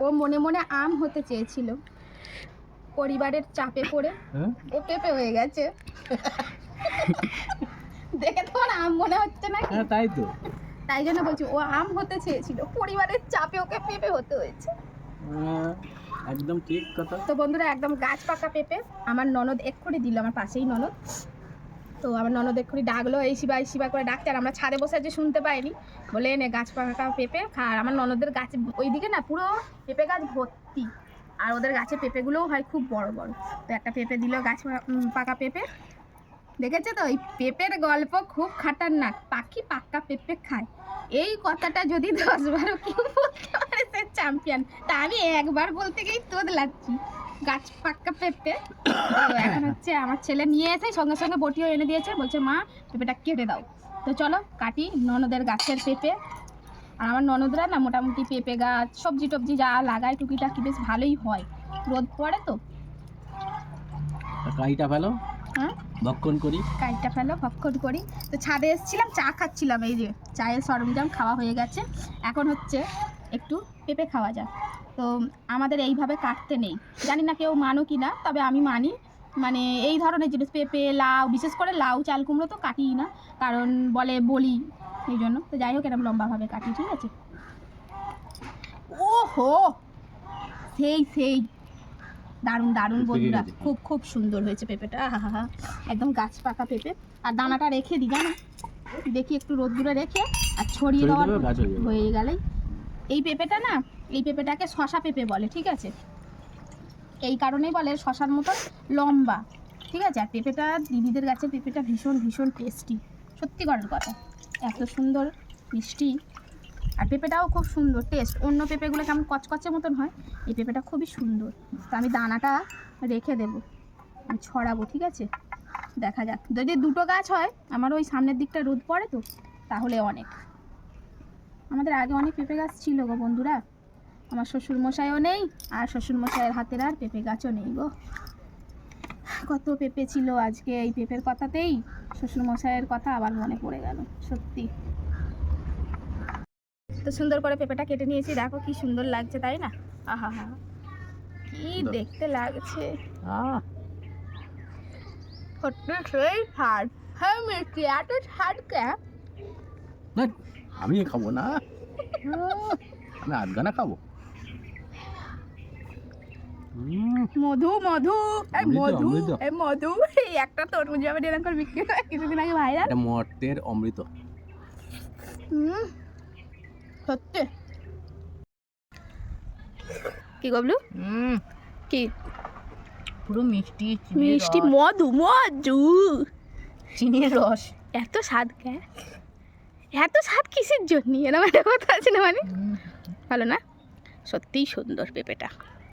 ও মনে মনে আম হতে চেয়েছিল। পরিবারের চাপে পড়ে হ্যাঁ? ও পেঁপে হয়ে গেছে। দেখে তোমার আম মনে হচ্ছে না হ্যাঁ তাই তো। তাই জন্য বলছি ও আম হতে চেয়েছিল পরিবারের চাপে ওকে পেঁপে হতে হয়েছে। হ্যাঁ, একদম ঠিক কথা। তো বন্ধুরা একদম গাছ পাকা পেঁপে আমার ননদ এক্ষুনি দিল আমার পাশেই ননদ। তো আমার ননদ এক্ষুনি ডাকলো, এই শিবা এই শিবা করে ডাকতে আর আমরা ছাদে বসে যে শুনতে পাইনি। বলে এনে গাছ পাকা পেঁপে আর আমার ননদের গাছ ওইদিকে না পুরো পেঁপে গাছ ভর্তি। আর ওদের গাছে পেঁপেগুলোও হয় খুব বড় বড়। তো একটা পেঁপে দিল গাছ পাকা পেঁপে। দেখেছে তো? এই পেঁপের গল্প খুব খাটারনাক পাখি পাক্কা পেঁপে খায়। এই কথাটা যদি দশ বারো কেউ বলতে পারে, সে চ্যাম্পিয়ন তা আমি একবার বলতে গিয়েই তোদ লাগছি গাছ পাক্কা পেঁপে। এখন হচ্ছে আমার ছেলে নিয়ে এসে সঙ্গে সঙ্গে বটিও এনে দিয়েছে। বলছে মা পেঁপেটা কেটে দাও। তো চলো কাটি ননদের গাছের পেঁপে। আর আমার ননদরা না মোটামুটি পেঁপে গাছ সবজি টবজি যা লাগায় টুকিটাকি বেশ ভালোই হয়। রোদ পড়ে তো কাইটা ফেলো। হ্যাঁ? ভক্ষণ করি। কাইটা ফেলো ভক্ষণ করি। তো ছাদে এসেছিলাম চা খাচ্ছিলাম এই যে চায়ের সরঞ্জাম খাওয়া হয়ে গেছে। এখন হচ্ছে একটু পেঁপে খাওয়া যাক। তো আমাদের এইভাবে কাটতে নেই। জানি না কেউ মানো কি না তবে আমি মানি। মানে এই ধরনের জিনিস পেঁপে লাউ বিশেষ করে লাউ চাল কুমড়ো তো কাটিই না। কারণ বলে বলি এই জন্য। তো যাই হোক এরকম লম্বাভাবে কাটি ঠিক আছে? ও হো সেই সেই। দারুণ দারুণ বন্ধুরা। খুব খুব সুন্দর হয়েছে পেঁপেটা। হা একদম গাছ পাকা পেঁপে। আর দানাটা রেখে দিই জানো? দেখি একটু রোদ্দুরে রেখে আর ছড়িয়ে দেওয়ার। হয়ে গেলেই এই পেঁপেটা না, এই পেঁপেটাকে শশা পেঁপে বলে, ঠিক আছে? এই কারণেই বলে শশার মতন লম্বা, ঠিক আছে? আর পেঁপেটা দিদিদের গাছে পেঁপেটা ভীষণ ভীষণ টেস্টি সত্যি করার কথা। এত সুন্দর, মিষ্টি, আর পেঁপেটাও খুব সুন্দর টেস্ট অন্য পেঁপেগুলো কেমন কচকচে মতন হয়, এই পেঁপেটা খুবই সুন্দর। তো আমি দানাটা রেখে দেবো, আমি ছড়াবো, ঠিক আছে? দেখা যাক। যদি দুটো গাছ হয়, আমার ওই সামনের দিকটা রোদ পড়ে তো, তাহলে অনেক। আমাদের আগে অনেক পেঁপে গাছ ছিল গো বন্ধুরা। আমার শ্বশুর মশাইও নেই আর শ্বশুর মশাইয়ের হাতের আর পেঁপে গাছও নেই গো। কত পেঁপে ছিল আজকে এই পেঁপের কথাতেই শ্বশুর মশাইয়ের কথা আবার মনে পড়ে গেল সত্যি। তো সুন্দর করে পেঁপেটা কেটে নিয়েছি দেখো কি সুন্দর লাগছে তাই না? আহা হা কি দেখতে লাগছে। সেই হ্যাঁ মিষ্টি এত ছাড় কে? আমি খাব না। আমি আধগানা খাব। মধু মধু মধু মধু একটা তরমুজ যাবে এরকম করে বিক্রি করে কিছুদিন আগে ভাইরাল। এটা মর্তের অমৃত। হুম সত্যি। কি গবলু কি? পুরো মিষ্টি মিষ্টি মধু মধু। চিনির রস। এত স্বাদ কে? এত স্বাদ কিসের জন্য? এরকম একটা কথা আছে না মানে? ভালো না? সত্যিই সুন্দর পেঁপেটা।